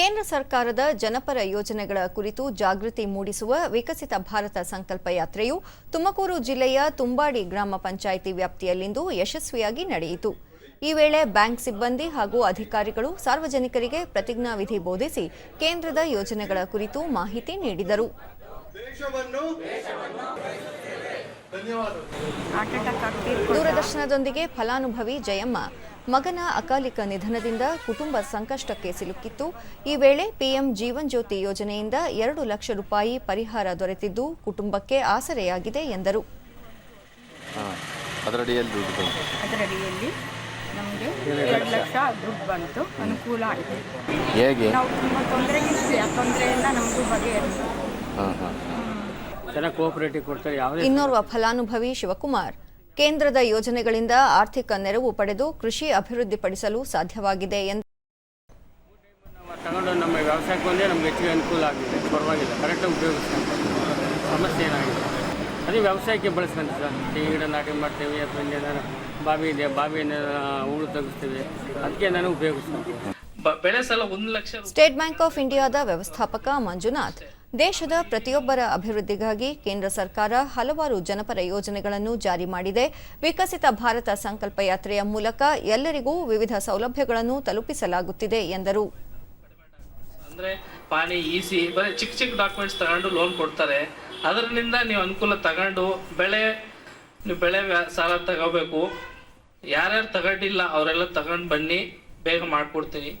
ಕೇಂದ್ರ ಸರ್ಕಾರದ ಜನಪರ ಯೋಜನೆಗಳ ಕುರಿತು ಜಾಗೃತಿ ಮೂಡಿಸುವ ವಿಕಸಿತ ಭಾರತ ಸಂಕಲ್ಪ ಯಾತ್ರೆಯು ತುಮಕೂರು ಜಿಲ್ಲೆಯ ತುಂಬಾಡಿ ಗ್ರಾಮ ಪಂಚಾಯಿತಿ ವ್ಯಾಪ್ತಿಯಲ್ಲಿಂದು ಯಶಸ್ವಿಯಾಗಿ ನಡೆಯಿತು. ಈ ವೇಳೆ ಬ್ಯಾಂಕ್ ಸಿಬ್ಬಂದಿ ಹಾಗೂ ಅಧಿಕಾರಿಗಳು ಸಾರ್ವಜನಿಕರಿಗೆ ಪ್ರತಿಜ್ಞಾವಿಧಿ ಬೋಧಿಸಿ ಕೇಂದ್ರದ ಯೋಜನೆಗಳ ಕುರಿತು ಮಾಹಿತಿ ನೀಡಿದರು. ದೂರದರ್ಶನದೊಂದಿಗೆ ಫಲಾನುಭವಿ ಜಯಮ್ಮ. ಮಗನ ಅಕಾಲಿಕ ನಿಧನದಿಂದ ಕುಟುಂಬ ಸಂಕಷ್ಟಕ್ಕೆ ಸಿಲುಕಿತ್ತು. ಈ ವೇಳೆ ಪಿಎಂ ಜೀವನ್ ಜ್ಯೋತಿ ಯೋಜನೆಯಿಂದ ಎರಡು ಲಕ್ಷ ರೂಪಾಯಿ ಪರಿಹಾರ ದೊರೆತಿದ್ದು ಕುಟುಂಬಕ್ಕೆ ಆಸರೆಯಾಗಿದೆ ಎಂದರು. ಹಾಂ ಅದರಡಿಯಲ್ಲಿ ದುಡ್ಡು ಬಂತು. ಅದರಡಿಯಲ್ಲಿ ನಮಗೆ ಎರಡು ಲಕ್ಷ. ದುಡ್ಡು ಬಂತು ಅನುಕೂಲ ಆಯಿತು. ಹೇಗೆ? ನಾವು ತುಂಬ ತೊಂದರೆಗಿದ್ವಿ ಆ ತೊಂದರೆಯೆಲ್ಲ ನಮಗೂ ಬಗೆಹರಿತು. ಹಾಂ ಹಾಂ. ಚೆನ್ನಾಗಿ ಕೋಆಪರೇಟಿವ್ ಕೊಡ್ತಾರೆ ಯಾವುದೇ ಇನ್ನೋರ್ವ ಫಲಾನುಭವಿ ಶಿವಕುಮಾರ್. ಕೇಂದ್ರದ ಯೋಜನೆಗಳಿಂದ ಆರ್ಥಿಕ ನೆರವು ಪಡೆದು ಕೃಷಿ ಅಭಿವೃದ್ಧಿಪಡಿಸಲು ಸಾಧ್ಯವಾಗಿದೆ ಎಂದು ನಾವು ತಗೊಂಡು ನಮ್ಮ ವ್ಯವಸಾಯಕ್ಕೆ ಬಂದರೆ ನಮ್ಗೆ ಹೆಚ್ಚಿಗೆ ಅನುಕೂಲ ಆಗಿದೆ. ಪರವಾಗಿಲ್ಲ. ಕರೆಕ್ಟಾಗಿ ಉಪಯೋಗಿಸ್ಕೊಂಡು ಸಮಸ್ಯೆ ಏನಾಗಿದೆ? ಅದೇ ವ್ಯವಸಾಯಕ್ಕೆ ಬಳಸ್ಕೊಂತೀವಿ ಸರ್ ಈ ಗಿಡ ನಾಟಿ ಮಾಡ್ತೇವೆ ಅಥವಾ ಇನ್ನೇನಾರ ಬಾವಿ ಇದೆ ಬಾವಿಯನ್ನು ಹೂಳು ತೆಗಿಸ್ತೀವಿ. ಅದಕ್ಕೆ ನಾನು ಉಪಯೋಗಿಸ್ತೀನಿ. ಬ- ಬೆಳೆ ಸಾಲ ಒಂದು ಲಕ್ಷ ಸ್ಟೇಟ್ ಬ್ಯಾಂಕ್ ಆಫ್ ಇಂಡಿಯಾದ ವ್ಯವಸ್ಥಾಪಕ ಮಂಜುನಾಥ್ ದೇಶದ ಪ್ರತಿಯೊಬ್ಬರ ಅಭಿವೃದ್ಧಿಗಾಗಿ ಕೇಂದ್ರ ಸರ್ಕಾರ ಹಲವಾರು ಜನಪರ ಯೋಜನೆಗಳನ್ನು ಜಾರಿ ಮಾಡಿದೆ. ವಿಕಸಿತ ಭಾರತ ಸಂಕಲ್ಪ ಯಾತ್ರೆಯ ಮೂಲಕ ಎಲ್ಲರಿಗೂ ವಿವಿಧ ಸೌಲಭ್ಯಗಳನ್ನು ತಲುಪಿಸಲಾಗುತ್ತಿದೆ ಎಂದರು. ಪಾಣಿ, ಈಸಿ, ಬರೀ ಚಿಕ್ಕ ಚಿಕ್ಕ ಡಾಕ್ಯುಮೆಂಟ್ಸ್ ತಗೊಂಡು ಲೋನ್ ಕೊಡ್ತಾರೆ. ಅದರಿಂದ ನೀವು ಅನುಕೂಲ ತಗೊಂಡು ಬೆಳೆ, ನೀವು ಬೆಳೆ ಸಾಲ ತಗೋಬೇಕು. ಯಾರ್ಯಾರು ತಗೊಂಡಿಲ್ಲ, ಅವರೆಲ್ಲ ತಗೊಂಡು ಬನ್ನಿ, ಬೇಗ ಮಾಡ್ಕೊಡ್ತೀನಿ.